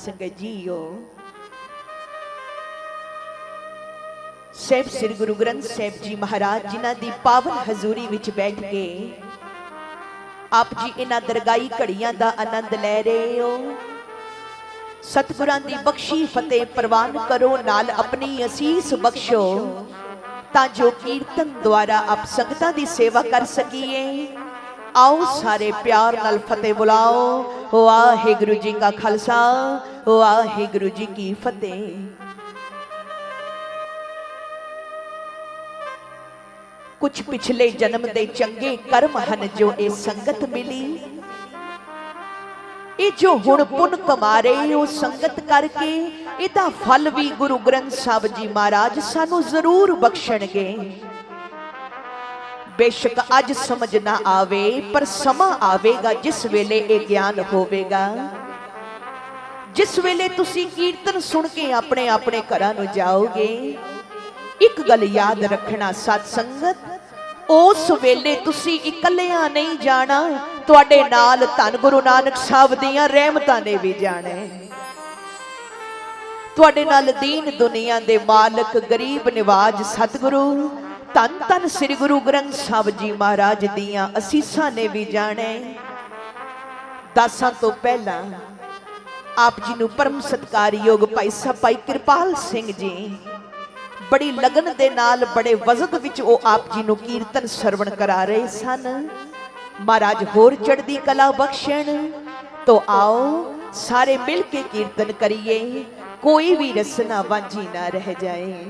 ਸੰਗਤ ਜੀਓ ਸਹਿਬ ਸ੍ਰੀ ਗੁਰੂ ਗ੍ਰੰਥ ਸਾਹਿਬ ਜੀ ਮਹਾਰਾਜ, ਜਿਨ੍ਹਾਂ ਦੀ ਪਾਵਨ ਹਜ਼ੂਰੀ ਵਿੱਚ ਬੈਠ ਕੇ ਆਪ ਜੀ ਇਹਨਾਂ ਦਰਗਾਈ ਘੜੀਆਂ ਦਾ ਆਨੰਦ ਲੈ ਰਹੇ ਹੋ। ਸਤਿਗੁਰਾਂ ਦੀ ਬਖਸ਼ੀ ਫਤਿਹ ਪ੍ਰਵਾਨ ਕਰੋ, ਨਾਲ ਆਪਣੀ ਅਸੀਸ ਬਖਸ਼ੋ, ਤਾਂ ਜੋ ਕੀਰਤਨ ਦੁਆਰਾ ਆਪ ਸੰਗਤਾਂ ਦੀ ਸੇਵਾ ਕਰ ਸਕੀਏ। ਆਓ ਸਾਰੇ ਪਿਆਰ ਨਾਲ ਫਤਿਹ ਬੁਲਾਓ। ਵਾਹਿਗੁਰੂ ਜੀ ਕਾ ਖਾਲਸਾ ਵਾਹਿਗੁਰੂ ਜੀ ਕੀ ਫਤਿਹ। ਕੁਝ ਪਿਛਲੇ ਜਨਮ ਦੇ ਚੰਗੇ ਕਰਮ ਹਨ ਜੋ ਇਹ ਸੰਗਤ ਮਿਲੀ। ਇਹ ਜੋ ਹੁਣ ਪੁੰਨ ਕਮਾ ਰਹੇ ਹੋ ਸੰਗਤ ਕਰਕੇ, ਇਹਦਾ ਫਲ ਵੀ ਗੁਰੂ ਗ੍ਰੰਥ ਸਾਹਿਬ ਜੀ ਮਹਾਰਾਜ ਸਾਨੂੰ ਜ਼ਰੂਰ ਬਖਸ਼ਣਗੇ। ਬੇਸ਼ੱਕ ਅੱਜ ਸਮਝ ਨਾ ਆਵੇ, ਪਰ ਸਮਾਂ ਆਵੇਗਾ, ਜਿਸ ਵੇਲੇ ਇਹ ਗਿਆਨ ਹੋਵੇਗਾ। ਜਿਸ ਵੇਲੇ ਤੁਸੀਂ ਕੀਰਤਨ ਸੁਣ ਕੇ ਆਪਣੇ ਆਪਣੇ ਘਰਾਂ ਨੂੰ ਜਾਓਗੇ, ਇੱਕ ਗੱਲ ਯਾਦ ਰੱਖਣਾ ਸਤ ਸੰਗਤ, ਉਸ ਵੇਲੇ ਤੁਸੀਂ ਇਕੱਲਿਆਂ ਨਹੀਂ ਜਾਣਾ, ਤੁਹਾਡੇ ਨਾਲ ਧੰਨ ਗੁਰੂ ਨਾਨਕ ਸਾਹਿਬ ਦੀਆਂ ਰਹਿਮਤਾਂ ਨੇ ਵੀ ਜਾਣਾ। ਤੁਹਾਡੇ ਨਾਲ ਦੀਨ ਦੁਨੀਆ ਦੇ ਮਾਲਕ, ਗਰੀਬ, ਨਿਵਾਜ, ਸਤਿਗੁਰੂ ਧੰਨ ਧੰਨ ਸ੍ਰੀ ਗੁਰੂ ਗ੍ਰੰਥ ਸਾਹਿਬ ਜੀ ਮਹਾਰਾਜ ਦੀਆਂ ਅਸੀਸਾਂ ਨੇ ਵੀ ਜਾਣੇ। ਦਾਸਾਂ ਤੋਂ ਪਹਿਲਾਂ ਆਪ ਜੀ ਨੂੰ ਪਰਮ ਸਤਕਾਰਯੋਗ ਭਾਈ ਸਾਹਿਬ ਭਾਈ ਕਿਰਪਾਲ ਸਿੰਘ ਜੀ, ਬੜੀ ਲਗਨ ਦੇ ਨਾਲ ਬੜੇ ਵਜ਼ਦ ਵਿੱਚ ਉਹ ਆਪ ਜੀ ਨੂੰ ਕੀਰਤਨ ਸਰਵਣ ਕਰਾ ਰਹੇ ਸਨ। ਮਹਾਰਾਜ ਹੋਰ ਚੜ੍ਹਦੀ ਕਲਾ ਬਖਸ਼ਣ ਤੋ ਆਓ, ਸਾਰੇ ਮਿਲ ਕੇ ਕੀਰਤਨ ਕਰੀਏ, ਕੋਈ ਵੀ ਰਸਨਾ ਵਾਂਝੀ ਨਾ ਰਹਿ ਜਾਏ।